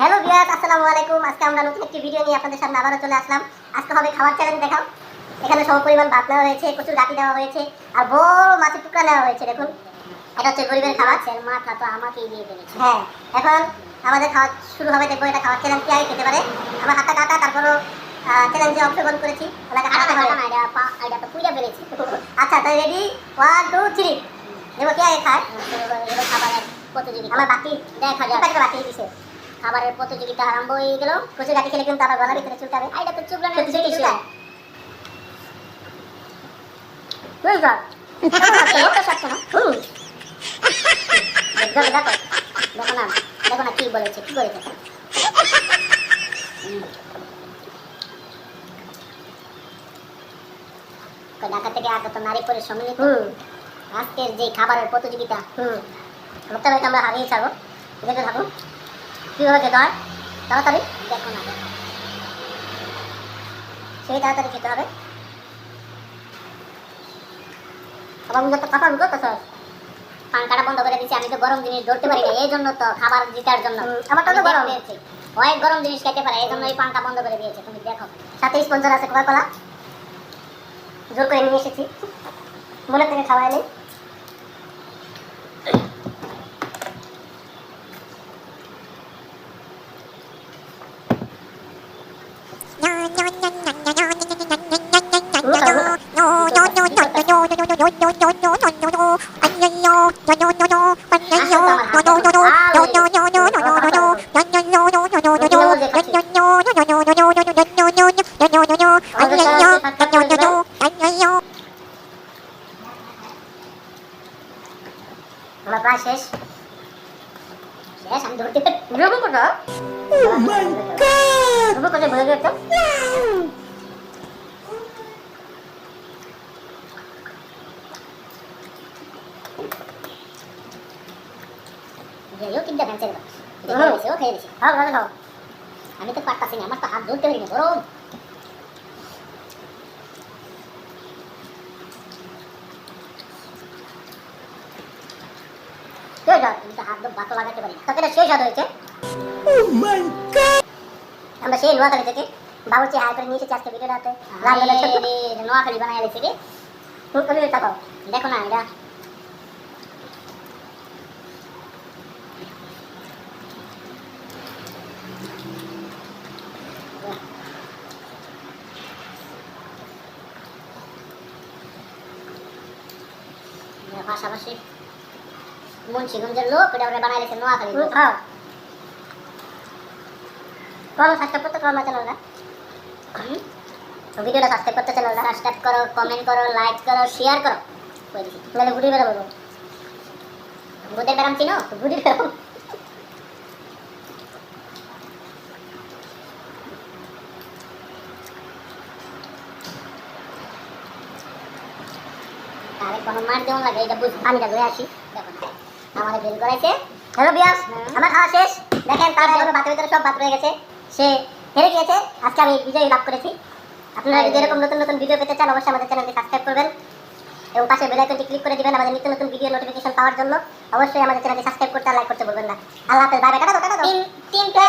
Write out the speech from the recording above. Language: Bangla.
হ্যালো ভিউয়ার্স আসসালামু আলাইকুম। আজকে আমরা নতুন একটি ভিডিও নিয়ে আপনাদের সামনে আবারও চলে আসলাম। আজকে হবে খাবার চ্যালেঞ্জ দেখাও। এখানে সম পরিমাণ ভাত নেওয়া হয়েছে প্রচুর ডাটি দেওয়া হয়েছে আর বড় মাছের টুকরা নেওয়া হয়েছে দেখুন। এটা হচ্ছে গরিবের খাবার। মাথা তো আমাকেই দিয়ে ফেলেছে। হ্যাঁ এখন আমাদের খাওয়া শুরু হবে দেখব এটা খাওয়ার চ্যালেঞ্জ কে আগে খেতে পারে। আমরা হাতটা কাটা তারপরও চ্যালেঞ্জে অংশগ্রহণ করেছি। ওনাকে হাঁটাতে হবে। এটা তো পুইরা ফেলেছি। আচ্ছা তাই রেডি ওয়ান টু থ্রি দেখব কে আগে খায়? খাবার প্রতিযোগিতা আমার বাকি দেখা যায় বাকি দিছে। খাবারের প্রতিযোগিতা আরম্ভ হয়ে গেল। কচুর গাঠি খেলে কিন্তু আবার গলার ভিতরে চুলকাবে আর এটা তো চুলকানো সত্যি সত্যি চুলকায় না। দেখো দেখো দেখো না দেখো না কি বলেছে কি বলেছে। ঢাকা থেকে আগত নারী সম্মিলিত আজকের যে খাবারের প্রতিযোগিতা হুম। মুক্তা আমরা হারিয়ে ছাড়বো। দেখে থাকুন কীভাবে খেতে হয়? তাড়াতাড়ি? দেখো না দেখো সেই তাড়াতাড়ি খেতে হবে। মুখে তো স্যার। পাঙ্খাটা বন্ধ করে দিচ্ছি আমি তো গরম জিনিস ধরতে পারি না এই জন্য তো খাবার জিতার জন্য। আমার তো গরম। হয়েছে অনেক গরম জিনিস খেতে পারে এই জন্য এই পাঙ্খা বন্ধ করে দিয়েছে তুমি দেখো। সাথে স্পন্সর আছে কোকা কোলা জোর করে নিয়ে এসেছি। মনে থেকে খাওয়াই নেই। আমার প্রায় শেষ শেষ আমি ধরতে রুবু কোথা রুবু কোথায় ভুলে গেছো? যাইও কিন্তু ভ্যান ছেড়ে খেয়ে দিছি ও খেয়ে দিছি খাও ভালো খাও আমি তো পারতাছি না আমার তো হাত ধরতে পারিনি গরম তো হাত ধর ভাত লাগাতে পারি না। শেষ হাত হয়েছে। আমরা সেই নোয়াখালী থেকে বাবুর্চি হাই করে নিয়ে এসেছি আজকে ভিডিওটাতে নোয়াখালী বানাই গেছি রে কবি তাকাও দেখো না এটা। পাশাপাশি মুন্সিগঞ্জের লোক এটা বানাই রেখেছে নোয়াখালী খাও করো সাবস্ক্রাইব করতে তোমার চ্যানেলটা ভিডিওটা সাবস্ক্রাইব করতে চ্যানেলটা সাবস্ক্রাইব করো কমেন্ট করো লাইক করো শেয়ার করো। কই দিছি? নাহলে বুড়ি বেরো বলব বুদের বেরাম চিনো? বুড়ি বেরাম আরে কোনো মার দেওয়া লাগে এটা বুঝ পানিটা ধরে আসি। দেখো না। আমাদের বিল করাইছে হ্যালো বিয়াস আমার খাওয়া শেষ। দেখেন তার এখনও ভাতের ভিতরে সব ভাত রয়ে গেছে। সে হেরে গিয়েছে। আজকে আমি বিজয়ী লাভ করেছি। আপনারা যদি এরকম নতুন নতুন ভিডিও পেতে চান অবশ্যই আমাদের চ্যানেলটি সাবস্ক্রাইব করবেন। এবং পাশে বেলাইকনটি ক্লিক করে দিবেন আমাদের নিত্য নতুন ভিডিও নোটিফিকেশন পাওয়ার জন্য। অবশ্যই আমাদের চ্যানেলটি সাবস্ক্রাইব করতে আর লাইক করতে বলবেন না। আল্লাহ হাফেজ। বাই বাই টাটা টাটা তিন তিনটা